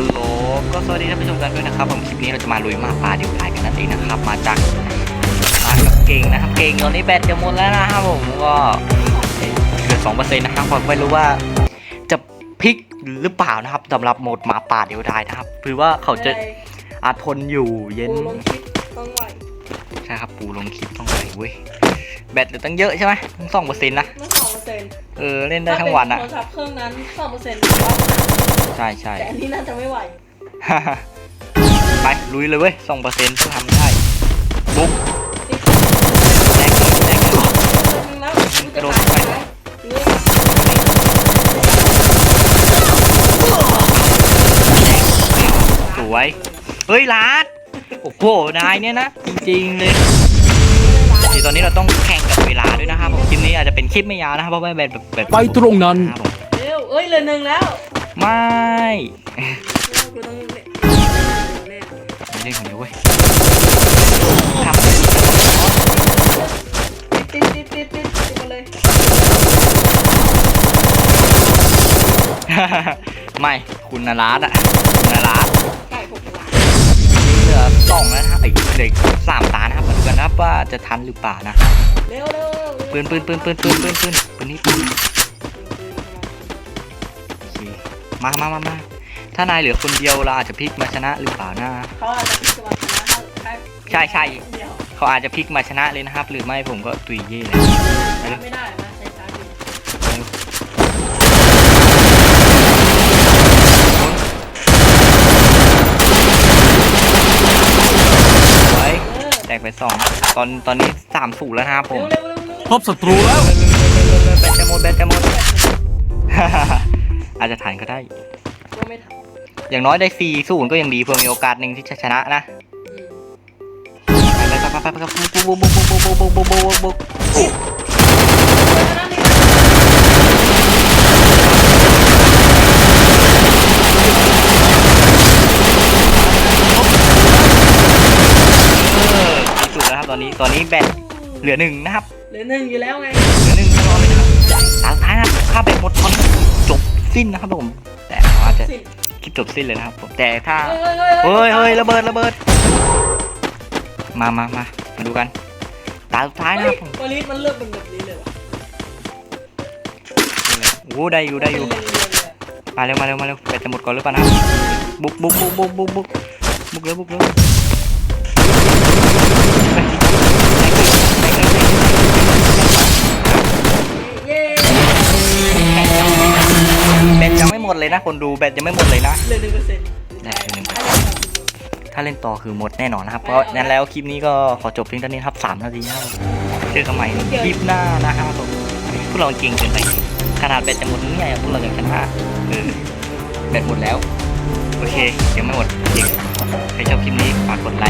ฮัลโหลก็สวัสดีท่านผู้ชมกันด้วยนะครับผมคลิปนี้เราจะมาลุยหมาป่าเดียวดายกันนั่นเองนะครับ มาจากมากับเก่งนะครับเก่งตอนนี้แบตจะหมดแล้วนะครับผมก็เหลือสองเปอร์เซ็นต์นะครับผมไม่รู้ว่าจะพลิกหรือเปล่านะครับสำหรับโหมดหมาป่าเดียวดายนะครับหรือว่าเขาจะอาทนอยู่เย็นปูลงคลิปต้องไหวใช่ครับปูลงคลิปต้องไหวเว้ยแบตเหลือตั้งเยอะใช่ไหมตั้งสองเปอร์เซ็นต์นะ เมื่อสองเปอร์เซ็นต์เออเล่นได้ทั้งวันอะโทรศัพท์เครื่องนั้นสองเปอร์เซ็นต์ใช่ใช่แต่อันนี้น่าจะไม่ไหว ไปลุยเลยเว้ยสองเปอร์เซ็นต์ทำได้บุ๊กติดแรงแรงแล้วกระโดดไปสวย เฮ้ยลาดโอ้โหนายเนี่ยนะ จริงๆเลย ทีตอนนี้เราต้องแข่งกับเวลาด้วยนะครับผมคลิปนี้อาจจะเป็นคลิปไม่ยาวนะครับเพราะว่าแบบแบบแบบไปตรงนั้นครับผมเร็วเอ้ยเหลือหนึ่งแล้วไม่เร็วกูต้องเล่นแน่ไม่ได้คนเดียวเว้ยทติดติดติดติดติดมาเลยำไม่คุณนาราดอะคุณนาราดไก่หกหลังเหลือสองแล้วนะ ว่าจะทันหรือเปล่านะเร็วเร็วปืนปืนปืนปืนปืนปืนปืนปืนนี้ปืนโอเคมามามามาถ้านายเหลือคนเดียวเราอาจจะพลิกมาชนะหรือเปล่านะ เขาอาจจะพิจารณาถ้าใช่ใช่ เดียว เขาอาจจะพลิกมาชนะเลยนะครับ หรือไม่ผมก็ตุยเย่เลย ไม่ได้นะใช้ช้าอยู่ สวย เออ แต กไปสองตอนตอนนี้สามสูแล้วนะครับผเร็มวเร็วเร็วเร็วพบศัตรูแล้วแบตจะหมดแบตจะหมดอาจจะทันก็ได้ก็ไม่ทันอย่างน้อยได้สี่ศูนย์ก็ยังดีเพื่อมีโอกาสหนึ่งที่จะชนะนะอืมไปไปไปไปไปไปบุกบุกบุกบุกบุกบุกบุกบุกบุกบุกโอ้ เออสี่ศูนย์แล้วครับ ตอนนี้ตอนนี้แบตเหลือหนึ่งนะครับ เหลือหนึ่งอยู่แล้วไงเหลือหนึ่งตลอดเลยนะครับตาสุดท้ายนะครับถ้าแบตหมดตอนจบสิ้นนะครับผม แต่เราอาจจะสิ้นคลิปจบสิ้นเลยนะครับผมแต่ถ้าเฮ้ยเฮ้ยเฮ้ยระเบิดระเบิด มามามามาดูกันตาสุดท้ายนะครับผมวอลิสมันเลือกเป็นแบบนี้เลยวะโอ้โหได้อยู่ได้อยู่เป็นเลนๆเลยอะมาเร็วมาเร็วมาเร็วแบตจะหมดก่อนหรือเปล่านะบุกบุกบุกบุกบุกบุกบุกเลยบุกเลย ไม่หมดเลยนะ คนดูแบตยังไม่หมดเลยนะเหลือหนึ่งเปอร์เซ็นต์ได้เหลือหนึ่งเปอร์เซ็นต์ถ้าเล่นต่อคือหมดแน่นอนนะครับ เพราะนั้นแล้วคลิปนี้ก็ขอจบเพียงเท่านี้ครับสามนาทีนะครับเจอกันใหม่คลิปหน้านะครับผมพวกเราเก่งเกินไป ขนาดแบตจะหมดนี่ไงพวกเรายังชนะเออแบตหมดแล้ว โอเคยังไม่หมดเก่งใครชอบคลิปนี้ฝากกดไลค์กดซับสไค